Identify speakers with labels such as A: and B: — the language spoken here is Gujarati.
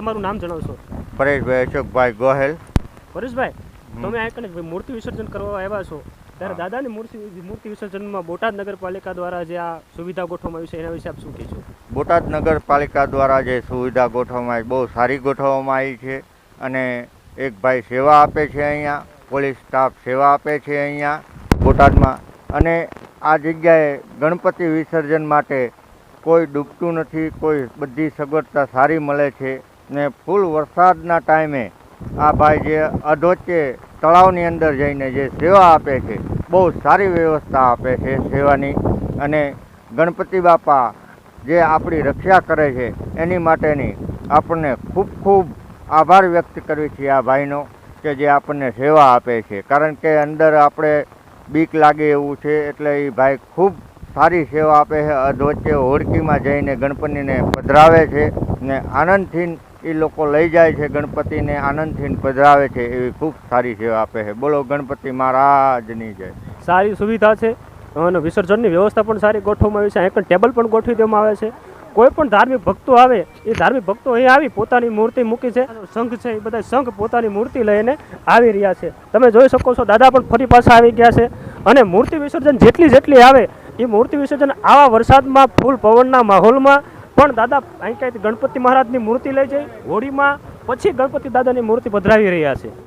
A: તમારું નામ જણાવશો?
B: પરેશભાઈ અશોકભાઈ ગોહેલ.
A: પરેશભાઈ તમે આ કને મૂર્તિ વિસર્જન કરવા આવ્યા છો. ત્યારે દાદાની મૂર્તિ મૂર્તિ વિસર્જનમાં બોટાદ નગરપાલિકા દ્વારા જે આ સુવિધા ગોઠવવામાં આવી છે એના વિશે આપ શું કહેશો
B: બોટાદ નગરપાલિકા દ્વારા જે સુવિધા ગોઠવવામાં આવી બહુ સારી ગોઠવવામાં આવી છે અને એક ભાઈ સેવા આપે છે અહીંયા પોલીસ સ્ટાફ સેવા આપે છે અહીંયા બોટાદમાં. અને આ જગ્યાએ ગણપતિ વિસર્જન માટે કોઈ ડૂબતું નથી કોઈ બધી સગવડતા સારી મળે છે. ને ફૂલ વરસાદના ટાઈમે આ ભાઈ જે અધોચે તળાવની અંદર જઈને જે સેવા આપે છે, બહુ સારી વ્યવસ્થા આપે છે સેવાની. અને ગણપતિ બાપા જે આપણી રક્ષા કરે છે, એની માટેની આપણને ખૂબ ખૂબ આભાર વ્યક્ત કરવી છીએ આ ભાઈનો કે જે આપણને સેવા આપે છે. કારણ કે અંદર આપણે બીક લાગે એવું છે, એટલે એ ભાઈ ખૂબ સારી સેવા આપે છે અધવચ્ચે હોડકીમાં જઈને ગણપતિને પધરાવે છે ને આનંદથી એ લોકો લઈ જાય છે, ગણપતિને આનંદથી પધરાવે છે, એવી ખૂબ સારી સેવા આપે છે. બોલો, ગણપતિ મહારાજની જય.
A: સારી સુવિધા છે, અને વિસર્જનની વ્યવસ્થા પણ સારી ગોઠવવામાં આવી છે. અહીં ટેબલ પણ ગોઠવી દેવામાં આવે છે. કોઈ પણ ધાર્મિક ભક્તો આવે, એ ધાર્મિક ભક્તો અહીં આવી પોતાની મૂર્તિ મૂકી છે. સંઘ છે, એ બધા સંઘ પોતાની મૂર્તિ લઈને આવી રહ્યા છે. તમે જોઈ શકો છો, દાદા પણ ફરી પાછા આવી ગયા છે. અને મૂર્તિ વિસર્જન જેટલી જેટલી આવે, એ મૂર્તિ વિસર્જન આવા વરસાદમાં, ફૂલ પવનના માહોલમાં પણ દાદા, અહીં ક્યાંય ગણપતિ મહારાજની મૂર્તિ લઈ જઈ? હોળીમાં પછી ગણપતિ દાદાની મૂર્તિ પધરાવી રહ્યા છે.